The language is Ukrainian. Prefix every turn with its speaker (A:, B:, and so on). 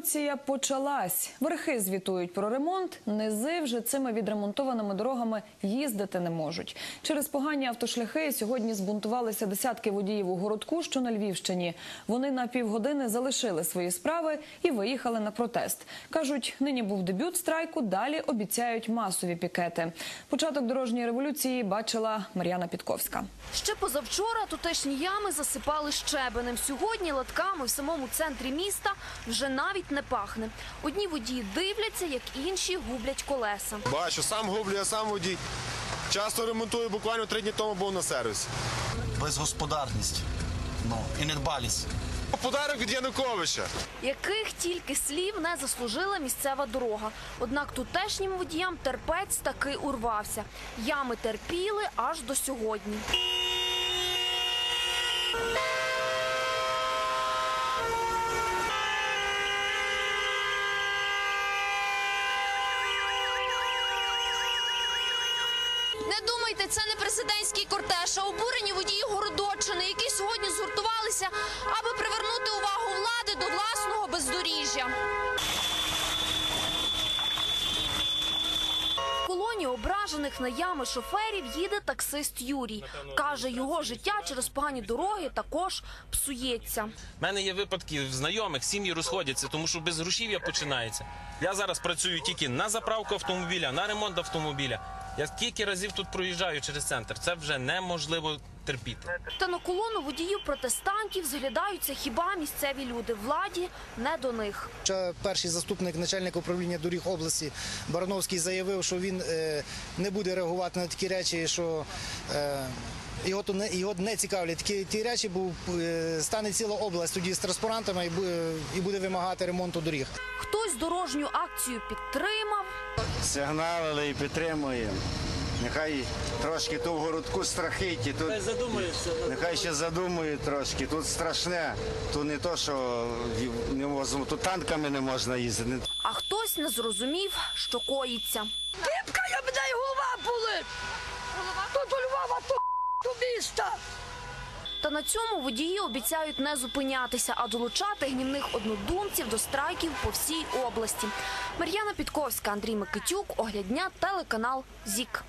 A: Революція почалась. Верхи звітують про ремонт. Низи вже цими відремонтованими дорогами їздити не можуть. Через погані автошляхи сьогодні збунтувалися десятки водіїв у городку, що на Львівщині. Вони на півгодини залишили свої справи і виїхали на протест. кажуть, нині був дебют страйку. Далі обіцяють масові пікети. Початок дорожньої революції бачила Мар'яна Підковська.
B: Ще позавчора тутешні ями засипали щебенем. Сьогодні латками в самому центрі міста вже навіть не пахне. Одні водії дивляться, як інші гублять колеса.
C: Бачу, сам гублю, я сам водій. Часто ремонтую, буквально три дні тому був на сервісі.
D: безгосподарність ну, і недбалість.
C: Подарок від Януковича.
B: Яких тільки слів не заслужила місцева дорога. Однак тутешнім водіям терпець таки урвався. Ями терпіли аж до сьогодні. Не думайте, це не президентський кортеж, а обурені водії Городочини, які сьогодні згуртувалися, аби привернути увагу влади до власного бездоріжжя. Колоні ображених на ями шоферів їде таксист Юрій. Каже, його життя через погані дороги також псується.
E: У мене є випадки в знайомих, сім'ї розходяться, тому що без грошів'я починається. Я зараз працюю тільки на заправку автомобіля, на ремонт автомобіля. Я скільки разів тут проїжджаю через центр, це вже неможливо терпіти.
B: Та на колону водіїв протестантів зглядаються хіба місцеві люди. Владі не до них.
F: Ще перший заступник начальника управління доріг області Барановський заявив, що він е, не буде реагувати на такі речі, що е, його то не його не цікавлять такі ті речі, бо е, стане ціла область тоді з транспарантами і і буде вимагати ремонту доріг.
B: Хтось дорожню акцію підтримав,
G: сигналили і підтримуємо. Нехай трошки тут в городку страхить, і тут нехай ще задумує трошки. Тут страшне, тут не то, що не можна, тут танками не можна їздити.
B: а хтось не зрозумів, що коїться.
H: Піпка, я мене й голова болить. Тут у Львова, то до міста.
B: Та на цьому водії обіцяють не зупинятися, а долучати гнівних однодумців до страйків по всій області. Мар'яна Підковська, Андрій Микитюк, Оглядня, телеканал ЗІК.